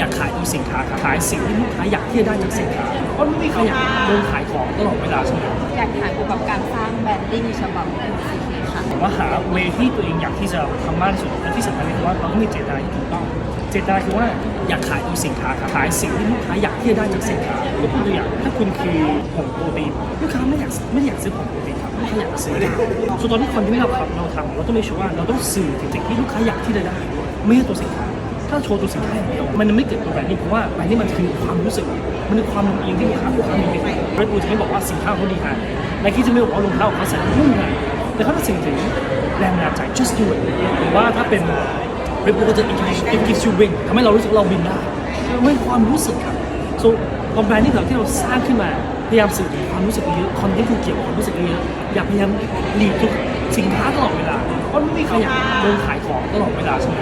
อยากขายตัวสินค้าครับขายสิ่งที่ลูกค้าอยากที่จะได้จากสินค้าเพราะไม่มีใครอยากเดินขายของตลอดเวลาใช่ไหมอยากขายเกี่ยวกับการสร้างแบรนดิ้งฉบับ MCK ค่ะผมว่าหาเวที่ตัวเองอยากที่จะทำมากที่สุดและที่สำคัญคือว่าเราต้องมีเจตนาที่ถูกต้องเจตนาคือว่าอยากขายตัวสินค้าครับขายสิ่งที่ลูกค้าอยากที่จะได้จากสินค้ายกตัวอย่างถ้าคุณคือผงโปรตีนลูกค้าไม่อยากไม่อยากซื้อผงโปรตีนครับลูกค้าอยากซื้อส่วนตอนที่คนที่เราทำเราทำเราต้องมีชัวร์ว่าเราต้องสื่อถึงสิ่งที่ลูกค้าอยากที่จะได้ไม่ใช่ตัวสินค้า ถ้าโชว์ตัวสินค้าอย่างเดียวมันไม่เกิดตัวแบรนดิ้งเพราะว่าแบรนดิ้งมันคือความรู้สึก มันคือความลงเอียงที่ลูกค้าลูกค้ามีให้เรดบูจะไม่บอกว่าสินค้าเขาดีงามไนกี้จะไม่บอกว่ารองเท้าเขาใส่นุ่มงามแต่เขาจะสิ่งถึงแรงบันใจ just do it หรือว่าถ้าเป็นเรดบูก็จะ it gives you wing ทำให้เรารู้สึกเราบินได้ไม่ความรู้สึกครับ so ตอนแบรนดิ้งเราที่เราสร้างขึ้นมาพยายามสื่อถึงความรู้สึกเยอะคอนเทนต์คือเกี่ยวกับความรู้สึกเยอะอย่าพยายามหลีกทุกสินค้าตลอดเวลาเพราะไม่มีใครอยากเดินขายของตลอดเวลาใช่ไหม